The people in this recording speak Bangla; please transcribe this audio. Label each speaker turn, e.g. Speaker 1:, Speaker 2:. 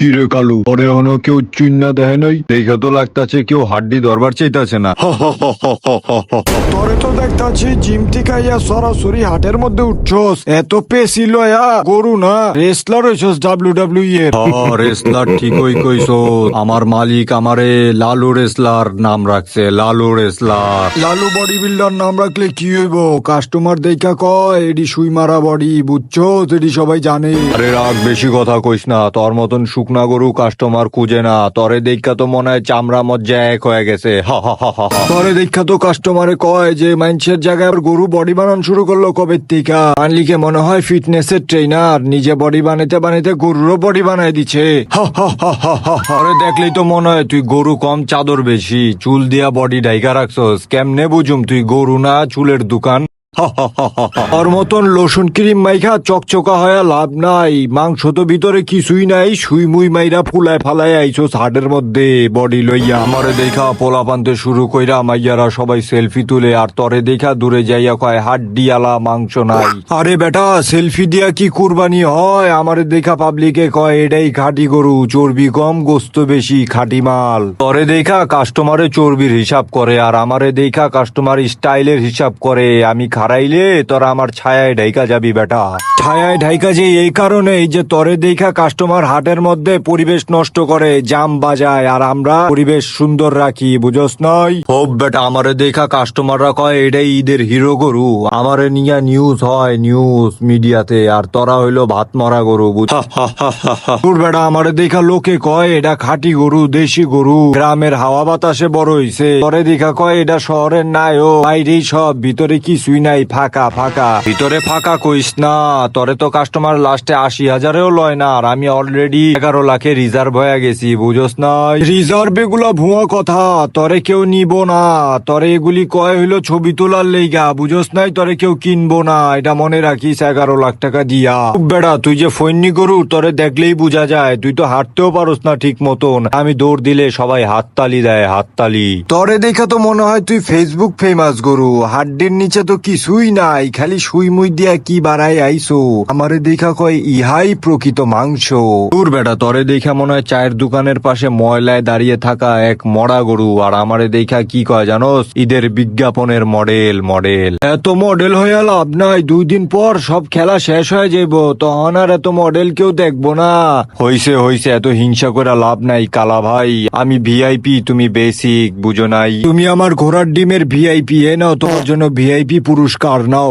Speaker 1: কি রে কালু পরে এখনও কেউ চুন্না দেয় নাই? দেখে তো লাগতাছে কেউ হাড্ডি দরবার চাইতাছে না।
Speaker 2: তোরে তো দেখতাছি জিম থেকে আইয়া সরাসরি হাটের মধ্যে উঠছস। এত পেশি লয়া গরু না। রেসলার হইছস ডাব্লিউ ডাব্লিউ এর
Speaker 1: রেসলার ঠিকই কইছো আমার মালিক আমারে লালু রেসলার নাম রাখছে Lalu wrestler.
Speaker 2: Lalu body builder নাম রাখলে কি হইব? কাস্টমার দেখা কয় এডি সুই মারা বডি বুঝছ এডি সবাই জানে।
Speaker 1: আরে রাগ বেশি কথা কইস না। তোর মতন শুকনা গরু কাস্টমার খুঁজে না। তরে দেখা তো মনে হয় চামড়া মজ্জা এক হয়ে গেছে। হা।
Speaker 2: দেখা তো কাস্টমারে কয় যে, মানুষের জায়গায় গরু বডি বানানো শুরু করল কবে থেকে? আনলিকে মনে হয় ফিটনেসের ট্রেনার নিজে বডি বানাইতে বানাইতে গরুরও বডি বানাই দিচ্ছে।
Speaker 1: আরে দেখলেই তো মনে হয় তুই গরু কম চাদর বেশি, চুল দিয়া বডি ঢাইকা রাখছস। কেমনে বুঝুম তুই গরু না চুলের দোকান?
Speaker 2: ওর মতন লোশন ক্রিম মাইখা চকচকা হয়ে লাভ নাই। মাংস তো ভিতরে কিছুই নাই। সুই মুই মাইরা ফুলায় ফালায় আইছো হাটের মধ্যে। বডি লইয়া
Speaker 1: আমারে দেখা পোলা পানতে শুরু কইরা মাইয়ারা সবাই সেলফি তুলে, আর তরে দেখা দূরে যাইয়া কয় হাড্ডিয়ালা মাংস নাই।
Speaker 2: আরে বেটা, সেলফি দিয়া কি কুরবানি হয়? আমারে দেখা পাবলিকে কয়, এটাই খাটি গরু, চর্বি কম, গোস্ত বেশি, খাঁটি মাল।
Speaker 1: তরে দেখা কাস্টমারে চর্বির হিসাব করে, আর আমারে দেখা কাস্টমার স্টাইলের হিসাব করে, আমি খারাইলে তোরা আমার ছায়ায় ঢাইকা যাবি বেটা।
Speaker 2: ছায়ায় ঢাইকা যে এই কারণে যে তরে দেখা কাস্টমার হাটের মধ্যে পরিবেশ নষ্ট করে, জাম বাজায়। আর আমরা পরিবেশ সুন্দর রাখি, বুঝস নয়
Speaker 1: হোপ বেটা, আমারে দেখা কাস্টমাররা কয়, এটাই ঈদের হিরো গরু। আমারে নিয়া নিউজ হয় নিউজ মিডিয়াতে আর তোরা হইল ভাত মরা গরু, বুঝ
Speaker 2: বেটা, আমারে দেখা লোকে কয়, এটা খাটি গরু, দেশি গরু। গ্রামের হাওয়া বাতাসে বড় হইছে। তরে দেখা কয়, এটা শহরের নাই ও বাইরেই সব, ভিতরে কিছুই নাই। ফাঁকা ফাঁকা।
Speaker 1: ভিতরে ফাঁকা কইস না, তরে তো কাস্টমার লাস্টে আশি হাজারেও লয় না, আর আমি অলরেডি এগারো লাখে রিজার্ভ হয়ে গেছি, বুঝোস না?
Speaker 2: রিজার্ভ এগুলো ভুয়া কথা, তরে কেউ নিব না, তরে এগুলি কয় হইল ছবি তোলার লেগা বুঝোস নাই? তরে কেউ কিনবো না, এটা মনে রাখিস এগারো লাখ টাকা দিয়া। খুব বেড়া, তুই যে ফৈন্নি গরু, তরে দেখলেই বোঝা যায়, তুই তো হাঁটতেও পারোস না ঠিক মতন।
Speaker 1: আমি দৌড় দিলে সবাই হাততালি দেয়, হাততালি।
Speaker 2: তরে দেখে তো মনে হয় তুই ফেসবুক ফেমাস গরু, হাড্ডির নিচে তো কিছুই নাই, খালি সুই মুই দিয়া কি বাড়াই আইসো? আমারে দেখা কয়, ইহাই প্রকৃত মাংস।
Speaker 1: দূর বেটা, তরে দেখা মনে হয় চায়ের দোকানের পাশে ময়লায় দাঁড়িয়ে থাকা এক মরা গরু, আর আমারে দেখা কি কয় জানোস? ঈদের বিজ্ঞাপনের মডেল মডেল।
Speaker 2: এত মডেল হয়ে লাভ নাই, দুই দিন পর সব খেলা শেষ হয়ে যাইব, তখন আর এত মডেল কেউ দেখব না।
Speaker 1: হইছে হইছে, এত হিংসা করে লাভ নাই, কালা ভাই। আমি ভিআইপি, তুমি বেসিক, বুঝো নাই।
Speaker 2: তুমি আমার ঘোড়ার ডিমের ভিআইপি, এ নাও, তোমার জন্য ভিআইপি পুরস্কার নাও